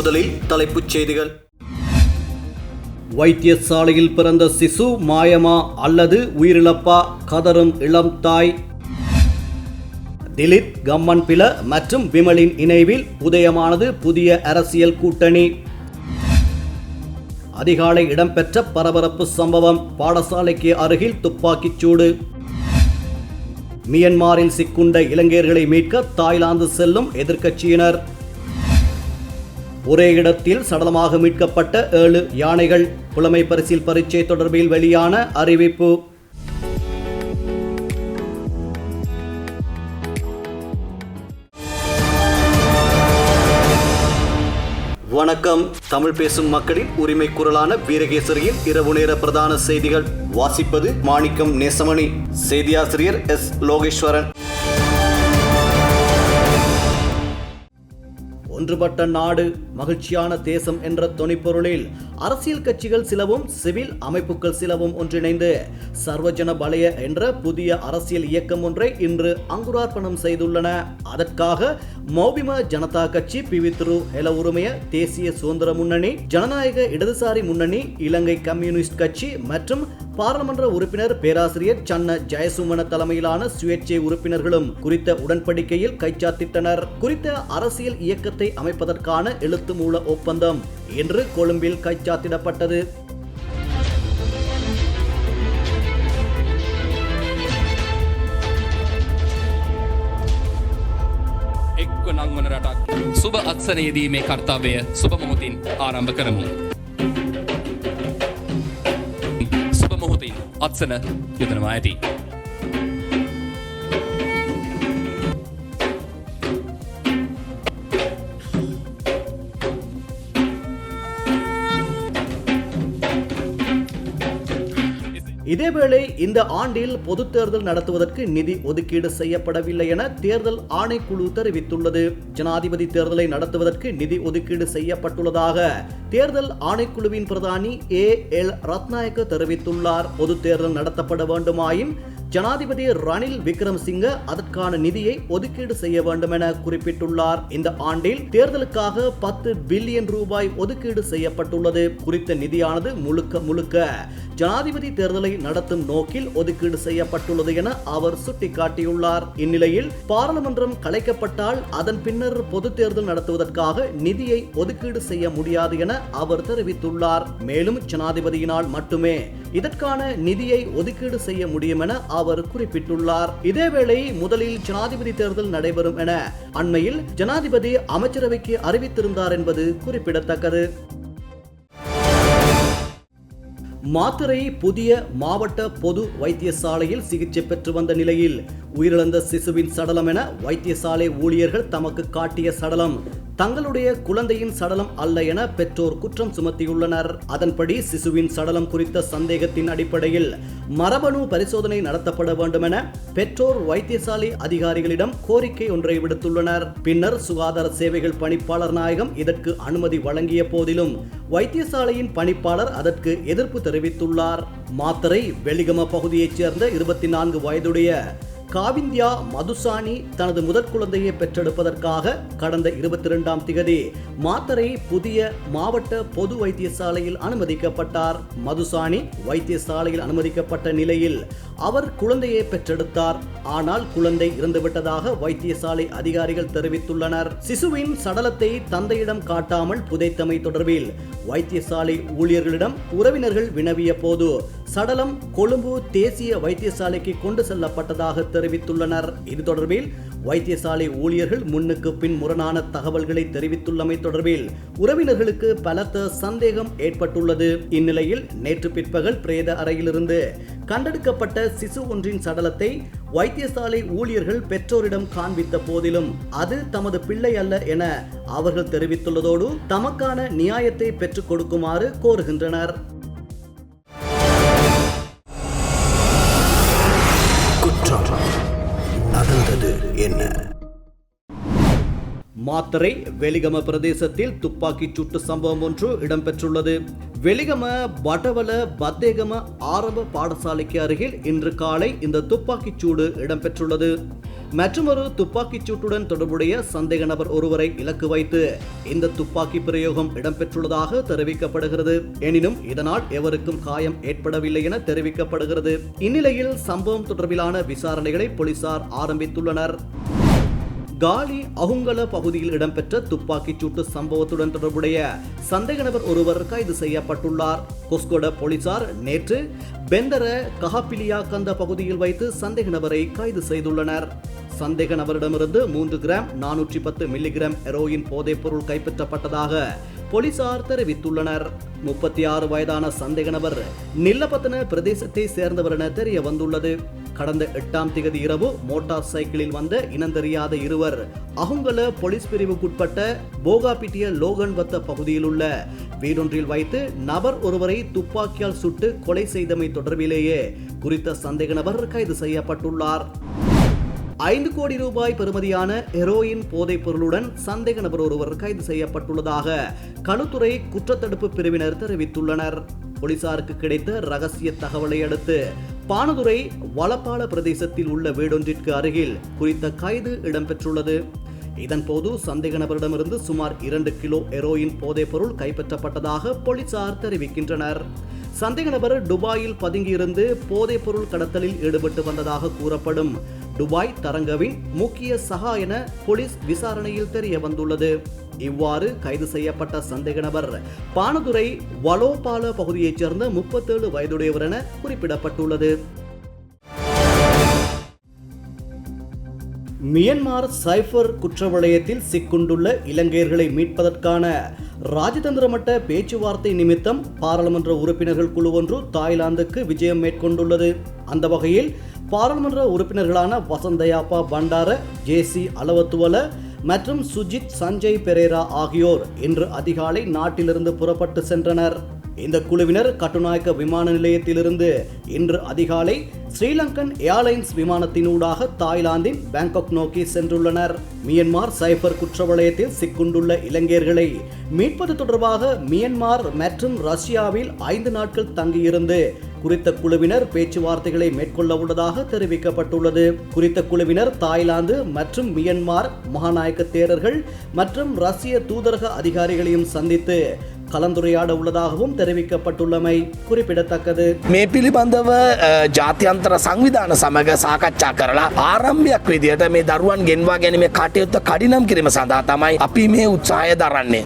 முதலில் தலைப்புச் செய்திகள். வைத்தியசாலையில் பிறந்த சிசு மாயமா அல்லது உயிரிழப்பா? கதரும் இளம் தாய். திலீப் கம்மன் பில மற்றும் விமலின் இணைவில் உதயமானது புதிய அரசியல் கூட்டணி. அதிகாலை இடம்பெற்ற பரபரப்பு சம்பவம் பாடசாலைக்கு அருகில் துப்பாக்கிச் சூடு. மியன்மாரில் சிக்குண்ட இலங்கையர்களை மீட்க தாய்லாந்து செல்லும் எதிர்க்கட்சியினர். ஒரே இடத்தில் சடலமாக மீட்கப்பட்ட ஏழு யானைகள் புலமை பரிசில் பரீட்சை தொடர்பில் வெளியான அறிவிப்பு. வணக்கம். தமிழ் பேசும் மக்களின் உரிமை குரலான வீரகேசரியின் இரவு நேர பிரதான செய்திகள். வாசிப்பது மாணிக்கம் நேசமணி. செய்தியாசிரியர் எஸ். லோகேஸ்வரன். ஒன்றுபட்ட நாடு மகிழ்ச்சியான தேசம் என்ற தொனிப்பொருளில் அரசியல் கட்சிகள் சிலவும் சிவில் அமைப்புகள் சிலவும் ஒன்றிணைந்து சர்வஜன பலய என்ற புதிய அரசியல் இயக்கம் ஒன்றை இன்று அங்குரார்ப்பணம் செய்துள்ளன. அதற்காக மௌபிம ஜனதா கட்சி பிவித்ரு ஹெல உரிமைய தேசிய சுதந்திர முன்னணி ஜனநாயக இடதுசாரி முன்னணி இலங்கை கம்யூனிஸ்ட் கட்சி மற்றும் பாராளுமன்ற உறுப்பினர் பேராசிரியர் சன்ன ஜெயசுமன தலைமையிலான சுயேட்சை உறுப்பினர்களும் குறித்த உடன்படிக்கையில் கைச்சாத்திட்டனர். குறித்த அரசியல் இயக்கத்தை அமைப்பதற்கான எழுத்து மூல ஒப்பந்தம் இன்று கொழும்பில் கைச்சா ചാത്തിടപ്പെട്ടത് එක්ව නංවන රටක් සුබ අත්සනයේදී මේ කර්තාවය සුබමොහොතින් ආරම්භ කරමු. සුබමොහොතින් අත්සන යුදනවා ඇති. இதேவேளை இந்த ஆண்டில் பொது தேர்தல் நடத்துவதற்கு நிதி ஒதுக்கீடு செய்யப்படவில்லை என தேர்தல் ஆணைக்குழு தெரிவித்துள்ளது. ஜனாதிபதி தேர்தலை நடத்துவதற்கு நிதி ஒதுக்கீடு செய்யப்பட்டுள்ளதாக தேர்தல் ஆணைக்குழுவின் பிரதானி ஏ எல் ரத்நாயக்க தெரிவித்துள்ளார். பொது தேர்தல் நடத்தப்பட வேண்டுமாயின் ஜனாதிபதி ரணில் விக்ரம்சிங்க அதற்கான நிதியை ஒதுக்கீடு செய்ய வேண்டும் என குறிப்பிட்டுள்ளார். இந்த ஆண்டில் தேர்தலுக்காக பத்து பில்லியன் ரூபாய் ஒதுக்கீடு செய்யப்பட்டுள்ளது. குறித்த நிதியானது முழுக்க முழுக்க ஜனாதிபதி தேர்தலை நடத்தும் நோக்கில் ஒதுக்கீடு செய்யப்பட்டுள்ளது என அவர் சுட்டிக்காட்டியுள்ளார். இந்நிலையில் பாராளுமன்றம் கலைக்கப்பட்டால் அதன் பின்னர் பொது தேர்தல் நடத்துவதற்காக நிதியை ஒதுக்கீடு செய்ய முடியாது என அவர் தெரிவித்துள்ளார். மேலும் ஜனாதிபதியினால் மட்டுமே இதற்கான நிதியை ஒதுக்கீடு செய்ய முடியும் என அவர் குறிப்பிட்டுள்ளார். இதேவேளை முதலில் ஜனாதிபதி தேர்தல் நடைபெறும் என அண்மையில் ஜனாதிபதி அமைச்சரவைக்கு அறிவித்திருந்தார் என்பது குறிப்பிடத்தக்கது. மாத்தறை புதிய மாவட்ட பொது வைத்தியசாலையில் சிகிச்சை பெற்று வந்த நிலையில் உயிரிழந்த சிசுவின் சடலம் என வைத்தியசாலை ஊழியர்கள் தமக்கு காட்டிய சடலம் தங்களுடைய குழந்தையின் சடலம் அல்ல என பெற்றோர் குற்றம் சுமத்தியுள்ளனர். அதன்படி சிசுவின் சடலம் குறித்த சந்தேகத்தின் அடிப்படையில் மரபணு பரிசோதனை நடத்தப்பட வேண்டும் என பெற்றோர் வைத்தியசாலை அதிகாரிகளிடம் கோரிக்கை ஒன்றை விடுத்துள்ளனர். பின்னர் சுகாதார சேவைகள் பணிப்பாளர் நாயகம் இதற்கு அனுமதி வழங்கிய போதிலும் வைத்தியசாலையின் பணிப்பாளர் அதற்கு எதிர்ப்பு தெரிவித்துள்ளார். மாத்தரை வெளிகம பகுதியைச் சேர்ந்த இருபத்தி நான்கு வயதுடைய காவிந்தியா மதுசானி தனது முதற் குழந்தையை பெற்றெடுப்பதற்காக கடந்த இருபத்தி இரண்டாம் திகதி மாத்தரை புதிய மாவட்ட பொது வைத்தியசாலையில் அனுமதிக்கப்பட்டார். மதுசானி வைத்தியசாலையில் அனுமதிக்கப்பட்ட நிலையில் அவர் குழந்தையை பெற்றெடுத்தார். ஆனால் குழந்தை இறந்துவிட்டதாக வைத்தியசாலை அதிகாரிகள் தெரிவித்துள்ளனர். சிசுவின் சடலத்தை தந்தையிடம் காட்டாமல் புதைத்தமை தொடர்பில் வைத்தியசாலை ஊழியர்களிடம் உறவினர்கள் வினவிய போது சடலம் கொழும்பு தேசிய வைத்தியசாலைக்கு கொண்டு செல்லப்பட்டதாக தெரிவித்துள்ளனர். இது தொடர்பில் வைத்தியசாலை ஊழியர்கள் முன்னுக்கு பின் முரணான தகவல்களை தெரிவித்துள்ளமை தொடர்பில் உறவினர்களுக்கு பலத்த சந்தேகம் ஏற்பட்டுள்ளது. இந்நிலையில் நேற்று பிற்பகல் பிரேத அறையிலிருந்து கண்டெடுக்கப்பட்ட சிசு ஒன்றின் சடலத்தை வைத்தியசாலை ஊழியர்கள் பெற்றோரிடம் காண்பித்த போதிலும் அது தமது பிள்ளை அல்ல என அவர்கள் தெரிவித்துள்ளதோடு தமக்கான நியாயத்தை பெற்றுக் கொடுக்குமாறு கோருகின்றனர். மாத்தரை வெலிகம பிரதேசத்தில் துப்பாக்கிச் சூட்டு சம்பவம் ஒன்று இடம்பெற்றுள்ளது. வெலிகம வடவல பத்தேகம ஆரம்ப பாடசாலைக்கு அருகில் இன்று காலை இந்த துப்பாக்கிச் சூடு இடம்பெற்றுள்ளது. மற்றொரு துப்பாக்கிச் சூட்டுடன் தொடர்புடைய சந்தேக நபர் ஒருவரை இலக்கு வைத்து இந்த துப்பாக்கி பிரயோகம் இடம்பெற்றுள்ளதாக தெரிவிக்கப்படுகிறது. எனினும் இதனால் எவருக்கும் காயம் ஏற்படவில்லை என தெரிவிக்கப்படுகிறது. இந்நிலையில் சம்பவம் தொடர்பிலான விசாரணைகளை போலீசார் ஆரம்பித்துள்ளனர். காலி அகுங்கல பகுதியில் இடம்பெற்ற துப்பாக்கிச் சூட்டு சம்பவத்துடன் தொடர்புடைய சந்தேக நபர் ஒருவர் கைது செய்யப்பட்டுள்ளார். கொஸ்கொட போலீசார் நேற்று பெந்தர கஹாப்பிலியா கந்த பகுதியில் வைத்து சந்தேக நபரை கைது செய்துள்ளனர். சந்தேக நபரிடமிருந்து மூன்று கிராம் நானூற்றி பத்து மில்லிகிராம் ஹெரோயின் போதைப் பொருள் கைப்பற்றப்பட்டதாக போலீசார் தெரிவித்துள்ளனர். முப்பத்தி ஆறு வயதான சந்தேக நபர் நில்லபத்தன பிரதேசத்தை சேர்ந்தவர் என தெரிய வந்துள்ளது. கடந்த எட்டாம் திகதி இரவு மோட்டார் சைக்கிளில் வந்த இனந்தெரியாத இருவர் அகுங்கல போலீஸ் பிரிவுக்குட்பட்ட போகாபிட்டிய லோகன் வத்த பகுதியில் உள்ள வீடொன்றில் வைத்து நபர் ஒருவரை துப்பாக்கியால் சுட்டு கொலை செய்தமை தொடர்பிலேயே குறித்த சந்தேக நபர் கைது செய்யப்பட்டுள்ளார். ஐந்து கோடி ரூபாய் பெறுமதியான ஹெரோயின் போதைப் பொருளுடன் சந்தேக நபர் ஒருவர் கைது செய்யப்பட்டுள்ளதாக களுத்துறை குற்றத்தடுப்பு பிரிவினர் தெரிவித்துள்ளனர். போலீசாருக்கு கிடைத்த ரகசிய தகவலை அடுத்து பானதுரை வளப்பால பிரதேசத்தில் உள்ள வீடொன்றிற்கு அருகில் குறித்த கைது இடம்பெற்றுள்ளது. இதன்போது சந்தேக நபரிடமிருந்து சுமார் இரண்டு கிலோ ஹெரோயின் போதைப் பொருள் கைப்பற்றப்பட்டதாக போலீசார் தெரிவிக்கின்றனர். சந்தேக நபர் துபாயில் பதுங்கியிருந்து போதைப் பொருள் கடத்தலில் ஈடுபட்டு வந்ததாக கூறப்படும். துபாய் தரங்கவின் முக்கிய சகா என போலீஸ் விசாரணையில் தெரிய வந்துள்ளது. இவ்வாறு கைது செய்யப்பட்ட சந்தேக நபர். பானதுரை வலோபால பகுதியைச் சேர்ந்த முப்பத்தேழு வயதுடையவர் என குறிப்பிடப்பட்டுள்ளது. மியன்மார் சைஃபர் குற்ற வளையத்தில் சிக்குண்டுள்ள இலங்கையர்களை மீட்பதற்கான ராஜதந்திர மட்ட பேச்சுவார்த்தை நிமித்தம் பாராளுமன்ற உறுப்பினர்கள் குழு ஒன்று தாய்லாந்துக்கு விஜயம் மேற்கொண்டுள்ளது. அந்த வகையில் பாராளுமன்ற உறுப்பினர்களான வசந்தயாப்பா பண்டார ஜேசி அலவத்துவல மற்றும் சுஜித் சஞ்சய் பெரேரா ஆகியோர் இன்று அதிகாலை நாட்டிலிருந்து புறப்பட்டு சென்றனர். இந்த குழுவினர் கட்டுநாயக்க விமான நிலையத்திலிருந்து இன்று அதிகாலை ஸ்ரீலங்கன் ஏர்லைன்ஸ் விமானத்தினூடாக தாய்லாந்தின் பேங்காக் நோக்கி சென்றுள்ளனர். மியன்மார் சைபர் குற்ற வலயத்தில் சிக்குண்டுள்ள இளைஞர்களை மீட்பது தொடர்பாக மியன்மார் மற்றும் ரஷ்யாவில் ஐந்து நாட்கள் தங்கியிருந்து குறித்த குழுவினர் பேச்சுவார்த்தைகளை மேற்கொள்ள உள்ளதாக தெரிவிக்கப்பட்டுள்ளது குறித்த குழுவினர் தாய்லாந்து மற்றும் மியன்மார் மகாநாயக்க தேரர்கள் மற்றும் ரஷ்ய தூதரக அதிகாரிகளையும் சந்தித்து கலந்துரையாட உள்ளதாகவும் தெரிவிக்கப்பட்டுள்ளமை குறிப்பிடத்தக்கது මේ පිළිබඳව අ, ජාත්‍යන්තර සංවිධාන සමඟ සාකච්ඡා කරලා ආරම්භයක් විදිහට මේ දරුවන් ගෙන්වා ගැනීම කටයුත්ත කඩිනම් කිරීම සඳහා තමයි අපි මේ උත්සාහය දරන්නේ.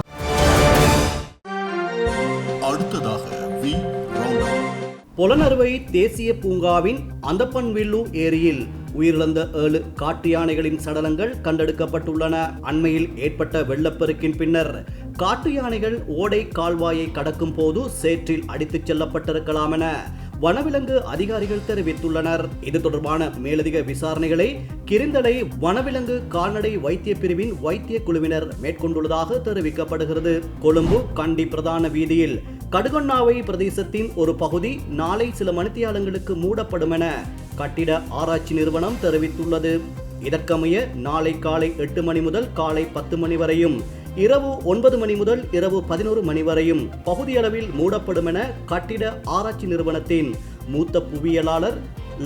புலனறுவை தேசிய பூங்காவின் அந்தப்பன்வில்லு ஏரியில் உயிரிழந்த ஏழு காட்டு யானைகளின் சடலங்கள் கண்டெடுக்கப்பட்டுள்ளன. அண்மையில் ஏற்பட்ட வெள்ளப்பெருக்கின் பின்னர் காட்டு யானைகள் ஓடை கால்வாயை கடக்கும் போது சேற்றில் அடித்துச் செல்லப்பட்டிருக்கலாம் என வனவிலங்கு அதிகாரிகள் தெரிவித்துள்ளனர். இது தொடர்பான மேலதிக விசாரணைகளை கிரிந்தலை வனவிலங்கு கால்நடை வைத்திய பிரிவின் வைத்திய குழுவினர் மேற்கொண்டுள்ளதாக தெரிவிக்கப்படுகிறது. கொழும்பு கண்டி பிரதான வீதியில் கடுகொண்ணாவை பிரதேசத்தின் ஒரு பகுதி நாளை சில மணித்தியாலங்களுக்கு மூடப்படும் என கட்டிட ஆராய்ச்சி நிறுவனம் தெரிவித்துள்ளது. இதற்கமைய நாளை காலை எட்டு மணி முதல் காலை பத்து மணி வரையும் இரவு ஒன்பது மணி முதல் இரவு பதினோரு மணி வரையும் பகுதியளவில் மூடப்படும் என கட்டிட ஆராய்ச்சி நிறுவனத்தின் மூத்த புவியியலாளர்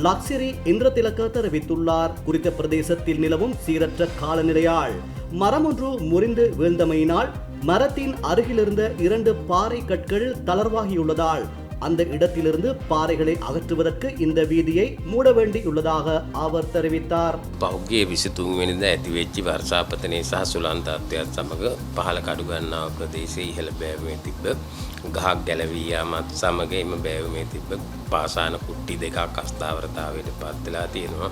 லக்ஸரி இந்திரதிலக்க தெரிவித்துள்ளார். குறித்த பிரதேசத்தில் நிலவும் சீரற்ற காலநிலையால் மரம் ஒன்று முறிந்து வீழ்ந்தமையினால் மரத்தின் அருகிலிருந்த இரண்டு பாறை கற்கள் தளர்வாகியுள்ளதால் அந்த இடத்திலிருந்து பாறைகளை அகற்றுவதற்கு இந்த வீதியை மூட வேண்டியுள்ளதாக அவர் தெரிவித்தார் පෞද්ගේ විසිතුන්වෙනිද ඇතිවෙච්චි වර්ෂාපතනය සහ සුලන්තත්වයක් සමඟ පහළ කඩුගන්නාව ප්‍රදේශය ඉහළ බෑවමේ තිබ්බ ගහක් ගැලවීයාමත් සමඟ එම බෑවමේ තිබ්බ පාසාන කුට්ටි දෙකක් අස්ථාවරතාවට පත්වෙලා තියෙනවා.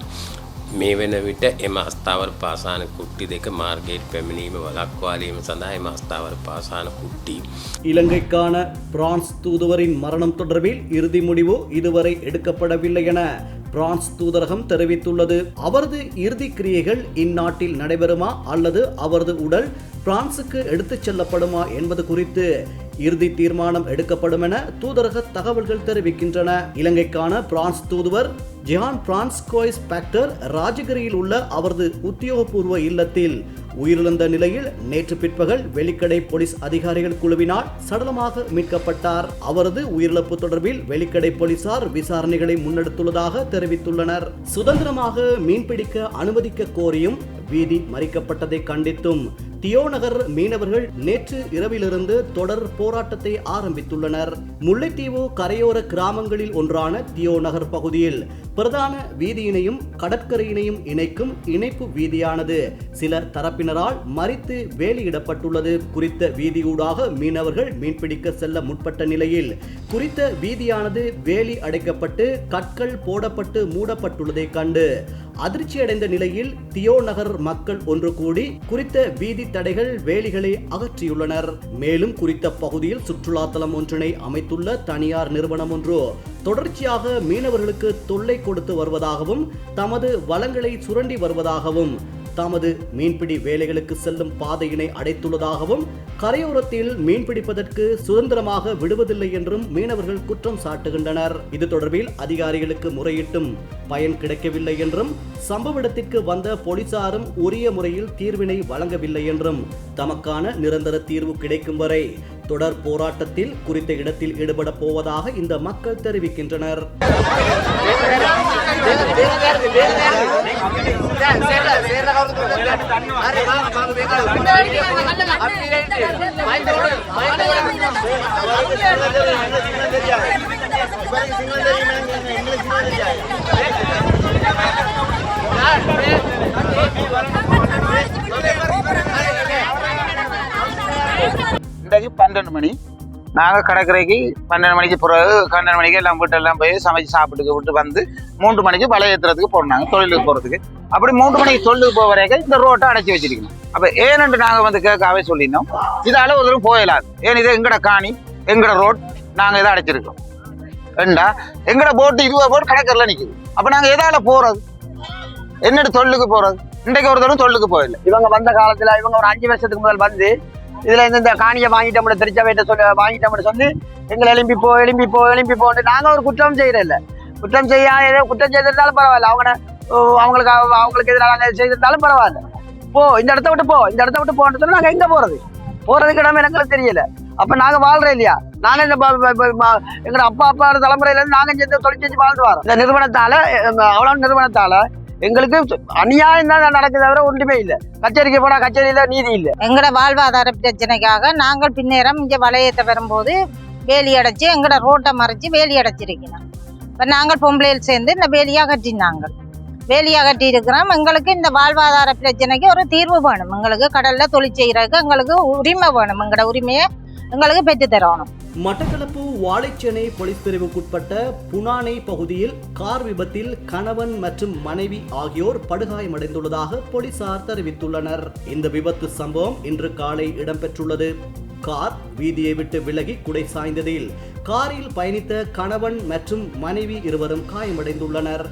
මේ වෙන විට එම අස්ථාවර පාසාන කුට්ටි දෙක මාර්ගයට පැමිණීම වලක්වාලීම සඳහා එම අස්ථාවර පාසාන කුට්ටි இலங்கைக்கான பிரான்ஸ் தூதுவரின் மரணம் தொடர்பில் இறுதி முடிவு இதுவரை எடுக்கப்படவில்லை என பிரான்ஸ் தூதரகம் தெரிவித்துள்ளது அவரது இறுதி கிரியைகள் இந்நாட்டில் நடைபெறுமா அல்லது அவரது உடல் பிரான்சுக்கு எடுத்துச் செல்லப்படுமா என்பது குறித்து இறுதி தீர்மானம் எடுக்கப்படும் என தூதரக தகவல்கள் தெரிவிக்கின்றன. இலங்கைக்கான பிரான்ஸ் தூதுவர் ஜியான் பிரான்ஸ் கோய்ஸ் பேக்டர் ராஜகிரியில் உள்ள அவரது உத்தியோகபூர்வ இல்லத்தில் உயிரிழந்த நிலையில் நேற்று பிற்பகல் வெலிக்கடை போலீஸ் அதிகாரிகள் குழுவினால் சடலமாக மீட்கப்பட்டார். அவரது உயிரிழப்பு தொடர்பில் வெலிக்கடை போலீசார் விசாரணைகளை முன்னெடுத்துள்ளதாக தெரிவித்துள்ளனர். சுதந்திரமாக மீன்பிடிக்க அனுமதிக்க கோரியும் வீதி மறிக்கப்பட்டதை கண்டித்தும் தியோநகர் மீனவர்கள் நேற்று இரவிலிருந்து தொடர் போராட்டத்தை ஆரம்பித்துள்ளனர். முல்லைத்தீவு கரையோர கிராமங்களில் ஒன்றான தியோநகர் பகுதியில் பிரதான வீதியினையும் கடற்கரையினையும் இணைக்கும் இணைப்பு வீதியானது சில தரப்பினரால் மறித்து வேலியிடப்பட்டுள்ளது. குறித்த வீதியூடாக மீனவர்கள் மீன்பிடிக்க செல்ல முற்பட்ட நிலையில் குறித்த வீதியானது வேலி அடைக்கப்பட்டு கற்கள் போடப்பட்டு மூடப்பட்டுள்ளதை கண்டு அதிர்ச்சியடைந்த நிலையில் தியோ நகர் மக்கள் ஒன்று கூடி குறித்த வீதி தடைகள் வேலிகளை அகற்றியுள்ளனர். மேலும் குறித்த பகுதியில் சுற்றுலா தலம் ஒன்றினை அமைத்துள்ள தனியார் நிறுவனம் ஒன்று தொடர்ச்சியாக மீனவர்களுக்கு தொல்லை கொடுத்து வருவதாகவும் தமது வளங்களை சுரண்டி வருவதாகவும் தமது மீன்பிடி வேலைகளுக்கு செல்லும் பாதையினை அடைத்துள்ளதாகவும் கரையோரத்தில் மீன்பிடிப்பதற்கு சுதந்திரமாக விடுவதில்லை என்றும் மீனவர்கள் குற்றம் சாட்டுகின்றனர். இது தொடர்பில் அதிகாரிகளுக்கு முறையிட்டும் பயன் கிடைக்கவில்லை என்றும் சம்பவ இடத்திற்கு வந்த போலீசாரும் உரிய முறையில் தீர்வினை வழங்கவில்லை என்றும் தமக்கான நிரந்தர தீர்வு கிடைக்கும் வரை தொடர் போராட்டத்தில் குறித்த இடத்தில் ஈடுபட போவதாக இந்த மக்கள் தெரிவிக்கின்றனர். இன்றைக்கு பன்னெண்டு மணி. நாங்கள் கடற்கரைக்கு பன்னெண்டு மணிக்கு பிறகு பன்னெண்டு மணிக்கு எல்லாம் வீட்டெல்லாம் போய் சமைச்சு சாப்பிட்டு விட்டு வந்து மூன்று மணிக்கு வலை ஏற்றுறதுக்கு போனாங்க தொழிலுக்கு போகிறதுக்கு அப்படி மூன்று மணிக்கு தொழிலுக்கு போக வரைக்கும் இந்த ரோட்டை அடைச்சி வச்சிருக்கணும். அப்போ ஏனென்று நாங்கள் வந்து கேட்காவே சொல்லினோம். இதால ஒரு தூரம் போயிடலாது ஏன் இது எங்கட காணி எங்கட ரோட் நாங்கள் இதை அடைச்சிருக்கோம். ரெண்டா எங்கட போட்டு இருபது போட்டு கடற்கரையில் நிற்குது அப்போ நாங்கள் எதால போகிறது என்னோட தொழிலுக்கு போகிறது இன்றைக்கு ஒரு தடவை தொழிலுக்கு போயிடல இவங்க வந்த காலத்துல இவங்க ஒரு அஞ்சு வருஷத்துக்கு முதல் வந்து இதுல இந்த இந்த காணியை வாங்கிட்டோம்னு திருச்சபையிட்ட சொல்லி வாங்கிட்டோம்னு சொல்லி எங்களை எழும்பி போ எழும்பி போ எழும்பி போன்னு நாங்க ஒரு குற்றம் செய்யறதில்ல. குற்றம் செய்யா ஏதோ குற்றம் செய்திருந்தாலும் பரவாயில்ல. அவங்க அவங்களுக்கு அவங்களுக்கு எதிராக செய்திருந்தாலும் பரவாயில்ல. போ இந்த இடத்த விட்டு போ இந்த இடத்த விட்டு போன்றது சொன்னா நாங்க எங்க போறது? போறதுக்கு இடமே எங்களுக்கு தெரியல. அப்ப நாங்க வாழ்றோம் இல்லையா? நாங்க இந்த ப- அப்பா அப்பா தலைமுறையில இருந்து நாங்க தொழில் செஞ்சு வாழ்ந்து வரோம். இந்த நிறுவனத்தால அவ்வளோ அவ்வளவு நிறுவனத்தால எங்களுக்கு அநியாயம் தான் நடக்குது தவிர ஒன்றுமே இல்லை. கச்சேரிக்கு போனால் கச்சேரியில் நீதி இல்லை. எங்களோட வாழ்வாதார பிரச்சனைக்காக நாங்கள் பின்னேரம் இங்கே வளையத்தை வரும்போது வேலி அடைச்சி எங்களோட ரோட்டை மறைச்சி வேலி அடைச்சிருக்கணும் இப்போ நாங்கள் பொம்பளையில் சேர்ந்து இந்த வேலியாக கட்டினாங்க வேலியாக கட்டி இருக்கிறோம் எங்களுக்கு இந்த வாழ்வாதார பிரச்சனைக்கு ஒரு தீர்வு வேணும். எங்களுக்கு கடலில் தொழில் செய்கிறதுக்கு எங்களுக்கு உரிமை வேணும். எங்களோட உரிமையை எங்களுக்கு பெற்று தரணும். மட்டக்களப்பு வாழைச்சேனை போலீஸ் பிரிவுக்குட்பட்ட புனானை பகுதியில் கார் விபத்தில் கணவன் மற்றும் மனைவி ஆகியோர் படுகாயமடைந்துள்ளதாக போலீசார் தெரிவித்துள்ளனர். இந்த விபத்து சம்பவம் இன்று காலை இடம்பெற்றுள்ளது. கார் வீதியை விட்டு விலகி குடை சாய்ந்ததில் காரில் பயணித்த கணவன் மற்றும் மனைவி இருவரும் காயமடைந்துள்ளனர்.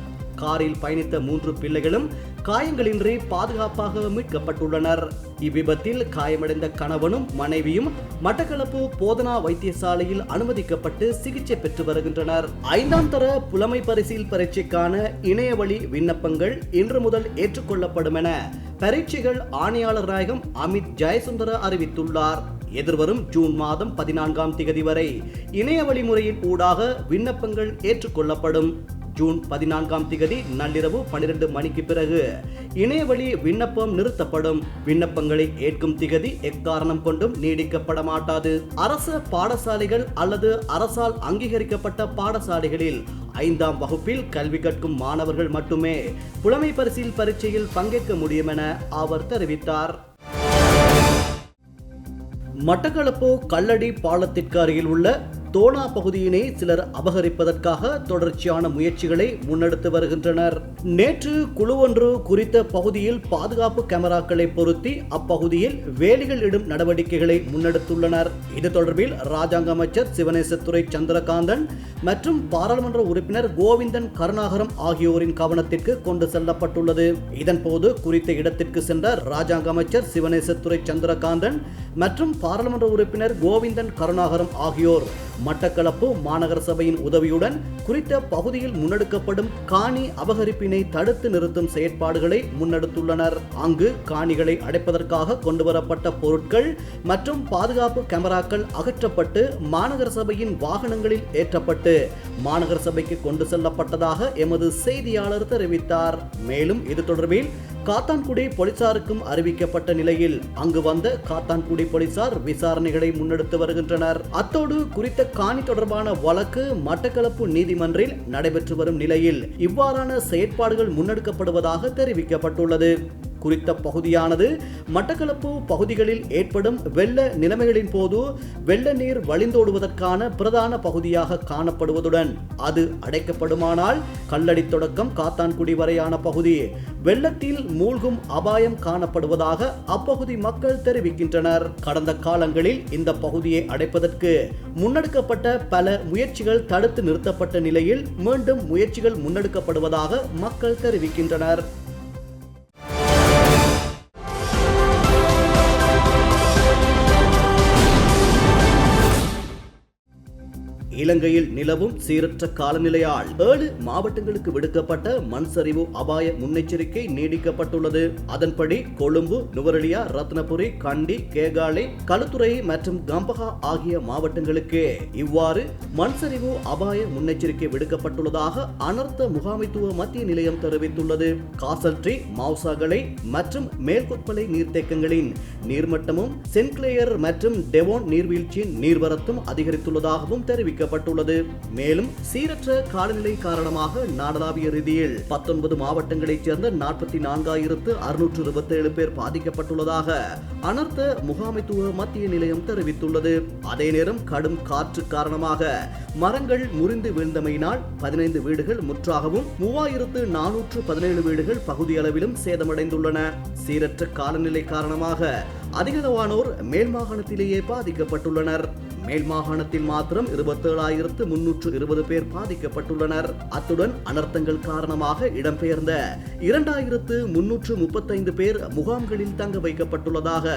காரில் பயணித்த மூன்று பிள்ளைகளும் காயங்களின்றி பாதுகாப்பாக மீட்கப்பட்டுள்ளனர். இவ்விபத்தில் காயமடைந்த கணவனும் மனைவியும் மட்டக்களப்பு போதனா வைத்தியசாலையில் அனுமதிக்கப்பட்டு சிகிச்சை பெற்று வருகின்றனர். ஐந்தாம் தர புலமை பரிசில் பரீட்சைக்கான இணையவழி விண்ணப்பங்கள் இன்று முதல் ஏற்றுக்கொள்ளப்படும் என பரீட்சைகள் ஆணையாளர் நாயகம் அமித் ஜெயசுந்தர அறிவித்துள்ளார். எதிர்வரும் ஜூன் மாதம் பதினான்காம் திகதி வரை இணைய வழிமுறையின் ஊடாக விண்ணப்பங்கள் ஏற்றுக்கொள்ளப்படும். ஜூன் பதினான்காம் திகதி நள்ளிரவு பன்னிரண்டு மணிக்கு பிறகு. இணையவழி விண்ணப்பம் நிறுத்தப்படும். விண்ணப்பங்களை ஏற்கும் திகதி எக்காரணம் கொண்டும் நீடிக்கப்பட மாட்டாது அரச பாடசாலைகள் அல்லது அரசால் அங்கீகரிக்கப்பட்ட பாடசாலைகளில் ஐந்தாம் வகுப்பில் கல்வி கற்கும் மாணவர்கள் மட்டுமே புலமை பரிசில் பரீட்சையில் பங்கேற்க முடியும் என அவர் தெரிவித்தார். மட்டக்களப்பு கல்லடி பாலத்திற்கு அருகில் உள்ள தோனா பகுதியினை சிலர் அபகரிப்பதற்காக தொடர்ச்சியான முயற்சிகளை முன்னெடுத்து வருகின்றனர். நேற்று குழுவொன்று குறித்த பகுதியில் பாதுகாப்பு கேமராக்களை பொருத்தி அப்பகுதியில் வேலிகள் இடும் நடவடிக்கைகளை முன்னெடுத்துள்ளனர். இது தொடர்பில் ராஜாங்க அமைச்சர் சிவனேசத்துறை சந்திரகாந்தன் மற்றும் பாராளுமன்ற உறுப்பினர் கோவிந்தன் கருணாகரம் ஆகியோரின் கவனத்திற்கு கொண்டு செல்லப்பட்டுள்ளது. இதன்போது குறித்த இடத்திற்கு சென்ற ராஜாங்க அமைச்சர் சிவனேசத்துறை சந்திரகாந்தன் மற்றும் பாராளுமன்ற உறுப்பினர் கோவிந்தன் கருணாகரம் ஆகியோர் மட்டக்களப்பு மாநகர சபையின் உதவியுடன் குறித்த பகுதியில் முன்னெடுக்கப்படும் காணி அபகரிப்பினை தடுத்து நிறுத்தும் செயற்பாடுகளை முன்னெடுத்துள்ளனர். அங்கு காணிகளை அடைப்பதற்காக கொண்டுவரப்பட்ட பொருட்கள் மற்றும் பாதுகாப்பு கேமராக்கள் அகற்றப்பட்டு மாநகர சபையின் வாகனங்களில் ஏற்றப்பட்டு மாநகர சபைக்கு கொண்டு செல்லப்பட்டதாக எமது செய்தியாளர் தெரிவித்தார். மேலும் இது தொடர்பில் காத்தான்குடி போலீசாருக்கும் அறிவிக்கப்பட்ட நிலையில் அங்கு வந்த காத்தான்குடி போலீசார் விசாரணைகளை முன்னெடுத்து வருகின்றனர். அத்தோடு குறித்த காணி தொடர்பான வழக்கு மட்டக்களப்பு நீதிமன்றில் நடைபெற்று வரும் நிலையில் இவ்வாறான செயற்பாடுகள் முன்னெடுக்கப்படுவதாக தெரிவிக்கப்பட்டுள்ளது. குறித்த பகுதியானது மட்டக்களப்பு பகுதிகளில் ஏற்படும் வெள்ள நிலைமைகளின் போது வெள்ள நீர் வழிந்தோடுவதற்கான பிரதான பகுதியாக காணப்படுவதுடன் அது அடைக்கப்படுமானால் கல்லடி தொடக்கம் காத்தான்குடி வரையான பகுதி. வெள்ளத்தில் மூழ்கும் அபாயம் காணப்படுவதாக அப்பகுதி மக்கள் தெரிவிக்கின்றனர். கடந்த காலங்களில் இந்த பகுதியை அடைப்பதற்கு முன்னெடுக்கப்பட்ட பல முயற்சிகள் தடுத்து நிறுத்தப்பட்ட நிலையில் மீண்டும் முயற்சிகள் முன்னெடுக்கப்படுவதாக மக்கள் தெரிவிக்கின்றனர். இலங்கையில் நிலவும் சீரற்ற காலநிலையால் ஏழு மாவட்டங்களுக்கு விடுக்கப்பட்ட மண் சரிவு அபாய முன்னெச்சரிக்கை நீடிக்கப்பட்டுள்ளது. அதன்படி கொழும்பு நுவரெலியா ரத்னபுரி கண்டி கேகாலை களுத்துறை மற்றும் கம்பஹா ஆகிய மாவட்டங்களுக்கு இவ்வாறு மண் சரிவு அபாய முன்னெச்சரிக்கை விடுக்கப்பட்டுள்ளதாக அனர்த்த முகாமைத்துவ மத்திய நிலையம் தெரிவித்துள்ளது. காசல்ட்ரி மவுசாகலை மற்றும் மேற்கொற்பலை நீர்த்தேக்கங்களின் நீர்மட்டமும் சென்கிளேயர் மற்றும் டெவோன் நீர்வீழ்ச்சியின் நீர்வரத்தும் அதிகரித்துள்ளதாகவும் தெரிவிக்க அறிவிக்கப்பட்டுள்ளது மேலும் சீரற்ற காலநிலை காரணமாக நாடளாவிய ரீதியில் பத்தொன்பது மாவட்டங்களைச் சேர்ந்த நாற்பத்தி நான்காயிரத்து அறுநூற்று இருபத்தேழு பேர் பாதிக்கப்பட்டுள்ளதாக அனர்த்த முகாமைத்துவ மத்திய நிலையம் தெரிவித்துள்ளது. அதே நேரம் கடும் காற்று காரணமாக மரங்கள் முறிந்து வீழ்ந்தமையினால் பதினைந்து வீடுகள் முற்றாகவும் மூவாயிரத்து நானூற்று பதினேழு வீடுகள் பகுதியளவிலும் சேதமடைந்துள்ளன. சீரற்ற காலநிலை காரணமாக அதிகளவானோர் மேல் மாகாணத்திலேயே பாதிக்கப்பட்டுள்ளனர். மேல் மாகாணத்தில் மாத்திரம் இருபத்தேழாயிரத்து முன்னூற்று இருபது பேர் பாதிக்கப்பட்டுள்ளனர். அத்துடன் அனர்த்தங்கள் காரணமாக இடம்பெயர்ந்த இரண்டாயிரத்து முன்னூற்று முப்பத்தைந்து பேர் முகாம்களில் தங்க வைக்கப்பட்டுள்ளதாக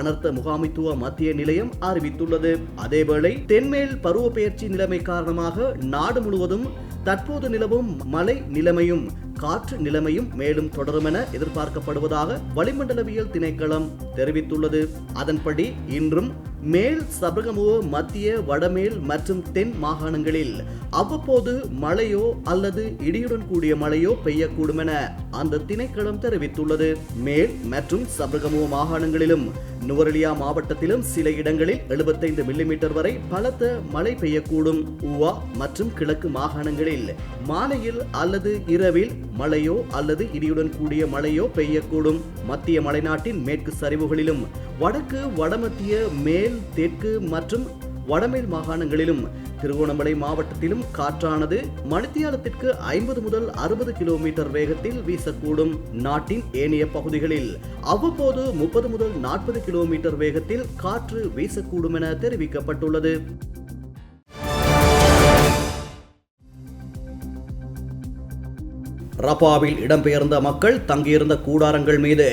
அனர்த்த முகாமித்துவ மத்திய நிலையம் அறிவித்துள்ளது. அதேவேளை தென்மேல் பருவப்பெயர்ச்சி நிலைமை காரணமாக நாடு முழுவதும் தற்போது நிலவும் மழை நிலைமையும் காற்று நிலைமையும் மேலும் தொடரும் என எதிர்பார்க்கப்படுவதாக வளிமண்டலவியல் திணைக்களம் தெரிவித்துள்ளது. அதன்படி இன்றும் மேல் சபரகமுவ மத்திய வடமேல் மற்றும் தென் மாகாணங்களில் அவ்வப்போது மழையோ அல்லது இடியுடன் கூடிய மழையோ பெய்யக்கூடும் என அந்த திணைக்களம் தெரிவித்துள்ளது. மேல் மற்றும் சபரகமுவ மாகாணங்களிலும் நுவரெலியா மாவட்டத்திலும் சில இடங்களில் 75 மில்லிமீட்டர் வரை பலத்த மழை பெய்யக்கூடும். ஊவா மற்றும் கிழக்கு மாகாணங்களில் மாலையில் அல்லது இரவில் மழையோ அல்லது இடியுடன் கூடிய மழையோ பெய்யக்கூடும். மத்திய மலைநாட்டின் மேற்கு சரிவுகளிலும் வடக்கு வடமத்திய மேல் தெற்கு மற்றும் வடமேல் மாகாணங்களிலும் திருகோணமலை மாவட்டத்திலும் காற்றானது மணித்தியாலத்திற்கு ஐம்பது முதல் அறுபது கிலோமீட்டர் வேகத்தில் வீசக்கூடும். நாட்டின் ஏனைய பகுதிகளில் அவ்வப்போது முப்பது முதல் நாற்பது கிலோமீட்டர் வேகத்தில் காற்று வீசக்கூடும் என தெரிவிக்கப்பட்டுள்ளது. ரபாவில் இடம்பெயர்ந்த மக்கள் தங்கியிருந்த கூடாரங்கள் மீது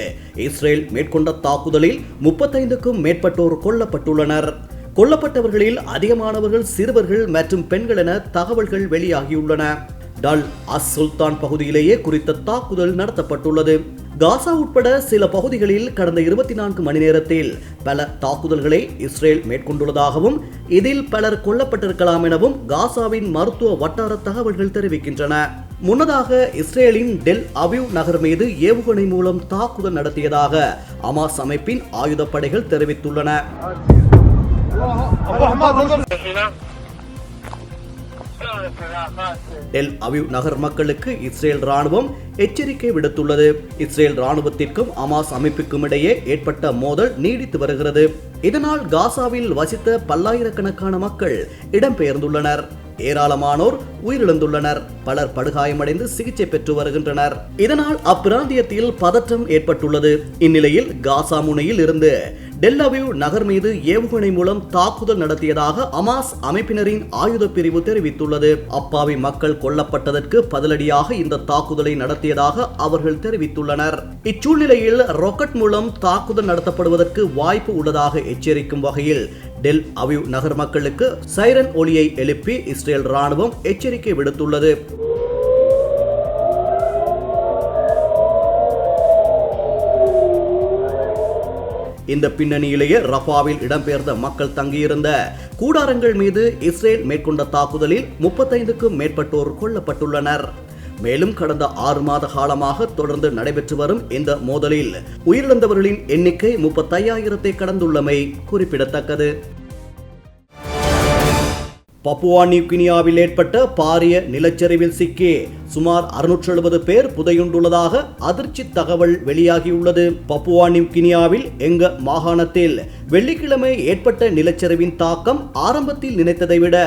இஸ்ரேல் மேற்கொண்ட தாக்குதலில் முப்பத்தைந்துக்கும் மேற்பட்டோர் கொல்லப்பட்டுள்ளனர். கொல்லப்பட்டவர்களில் அதிகமானவர்கள் சிறுவர்கள் மற்றும் பெண்கள் என தகவல்கள் வெளியாகியுள்ளன. டல் அஸ் சுல்தான் பகுதியிலேயே குறித்த தாக்குதல் நடத்தப்பட்டுள்ளது. காசா உட்பட சில பகுதிகளில் கடந்த இருபத்தி நான்கு மணி நேரத்தில் பல தாக்குதல்களை இஸ்ரேல் மேற்கொண்டுள்ளதாகவும் இதில் பலர் கொல்லப்பட்டிருக்கலாம் எனவும் காசாவின் மருத்துவ வட்டார தகவல்கள் தெரிவிக்கின்றன. முன்னதாக இஸ்ரேலின் டெல் அவிவ் நகர் மீது ஏவுகணை மூலம் தாக்குதல் நடத்தியதாக அமாஸ் அமைப்பின் ஆயுதப்படைகள் தெரிவித்துள்ளன. டெல் அவிவ் நகர் மக்களுக்கு இஸ்ரேல் ராணுவம் எச்சரிக்கை விடுத்துள்ளது. இஸ்ரேல் ராணுவத்திற்கும் அமாஸ் அமைப்புக்கும் இடையே ஏற்பட்ட மோதல் நீடித்து வருகிறது. இதனால் காசாவில் வசித்த பல்லாயிரக்கணக்கான மக்கள் இடம்பெயர்ந்துள்ளனர். ஏராளமானோர் உயிரிழந்துள்ளனர். பலர் படுகாயமடைந்து சிகிச்சை பெற்று வருகின்றனர். இதனால் அப்பிராந்தியத்தில் பதற்றம் ஏற்பட்டுள்ளது. இந்நிலையில் காசா முனையில் இருந்து டெல்லவியூ நகர் மீது ஏவுகணை மூலம் தாக்குதல் நடத்தியதாக அமாஸ் அமைப்பினரின் ஆயுத பிரிவு தெரிவித்துள்ளது. அப்பாவி மக்கள் கொல்லப்பட்டதற்கு பதிலடியாக இந்த தாக்குதலை நடத்தியதாக அவர்கள் தெரிவித்துள்ளனர். இச்சூழ்நிலையில் ராக்கெட் மூலம் தாக்குதல் நடத்தப்படுவதற்கு வாய்ப்பு உள்ளதாக எச்சரிக்கும் வகையில் டெல் அவிவ் நகர் மக்களுக்கு சைரன் ஒலியை எழுப்பி இஸ்ரேல் ராணுவம் எச்சரிக்கை விடுத்துள்ளது. இந்த பின்னணியிலேயே ரஃபாவில் இடம்பெயர்ந்த மக்கள் தங்கியிருந்த கூடாரங்கள் மீது இஸ்ரேல் மேற்கொண்ட தாக்குதலில் முப்பத்தைந்துக்கும் மேற்பட்டோர் கொல்லப்பட்டுள்ளனர். மேலும் கடந்த ஆறு மாத காலமாக தொடர்ந்து நடைபெற்று வரும் இந்த மோதலில் உயிரிழந்தவர்களின் எண்ணிக்கை முப்பத்தையாயிரத்தை கடந்துள்ளமை குறிப்பிடத்தக்கது. பப்புவா நியூகினியாவில் ஏற்பட்ட பாரிய நிலச்சரிவில் சிக்கி சுமார் 670 பேர் புதையுண்டுள்ளதாக அதிர்ச்சி தகவல் வெளியாகியுள்ளது. பப்புவா நியூகினியாவில் எங்க மாகாணத்தில் வெள்ளிக்கிழமை ஏற்பட்ட நிலச்சரிவின் தாக்கம் ஆரம்பத்தில் நினைத்ததை விட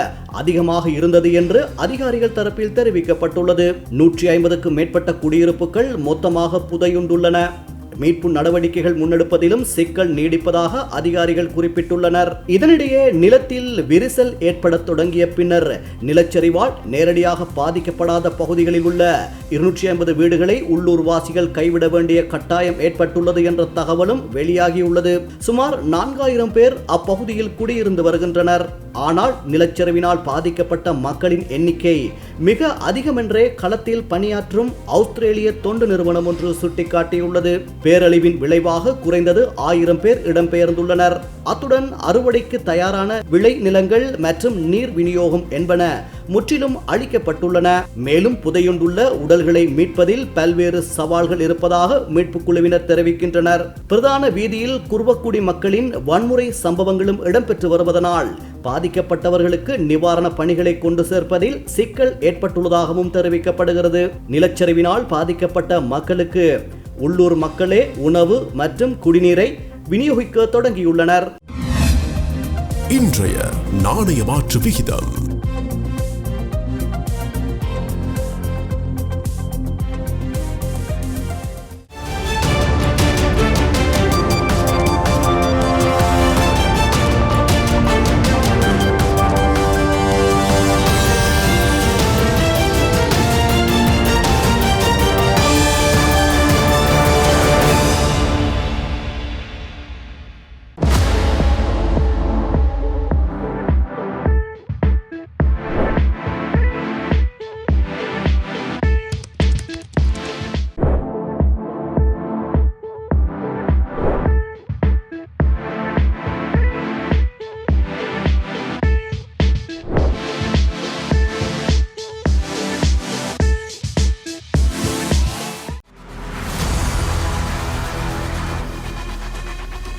அதிகமாக இருந்தது என்று அதிகாரிகள் தரப்பில் தெரிவிக்கப்பட்டுள்ளது. நூற்றி ஐம்பதுக்கும் மேற்பட்ட குடியிருப்புகள் மொத்தமாக புதையுண்டுள்ளன. மீட்பு நடவடிக்கைகள் முன்னெடுப்பதிலும் சிக்கல் நீடிப்பதாக அதிகாரிகள் குறிப்பிட்டுள்ளனர். இதனிடையே நிலத்தில் விரிசல் ஏற்படத் தொடங்கிய பின்னர் நிலச்சரிவால் நேரடியாக பாதிக்கப்படாத பகுதிகளில் உள்ள இருநூற்றி ஐம்பது வீடுகளை உள்ளூர்வாசிகள் கைவிட வேண்டிய கட்டாயம் ஏற்பட்டுள்ளது என்ற தகவலும் வெளியாகியுள்ளது. சுமார் நான்காயிரம் பேர் அப்பகுதியில் குடியிருந்து வருகின்றனர். ஆனால் நிலச்சரிவினால் பாதிக்கப்பட்ட மக்களின் எண்ணிக்கை மிக அதிகமென்றே களத்தில் பணியாற்றும் ஆஸ்திரேலிய தொண்டு நிறுவனம் ஒன்று சுட்டிக்காட்டியுள்ளது. பேரழிவின் விளைவாக குறைந்தது ஆயிரம் பேர் இடம்பெயர்ந்துள்ளனர். அத்துடன் அறுவடைக்கு தயாரான விளை நிலங்கள் மற்றும் நீர் விநியோகம் என்பன முற்றிலும் அழிக்கப்பட்டுள்ளன. மேலும் புதையுண்டுள்ள உடல்களை மீட்பதில் பல்வேறு சவால்கள் இருப்பதாக மீட்புக் குழுவினர் தெரிவிக்கின்றனர். பிரதான வீதியில் குர்வக்குடி மக்களின் வன்முறை சம்பவங்களும் இடம்பெற்று வருவதனால் பாதிக்கப்பட்டவர்களுக்கு நிவாரண பணிகளை கொண்டு சேர்ப்பதில் சிக்கல் ஏற்பட்டுள்ளதாகவும் தெரிவிக்கப்படுகிறது. நிலச்சரிவினால் பாதிக்கப்பட்ட மக்களுக்கு உள்ளூர் மக்களே உணவு மற்றும் குடிநீரை விநியோகிக்க தொடங்கியுள்ளனர். இன்றைய நாணய மாற்று விகிதம்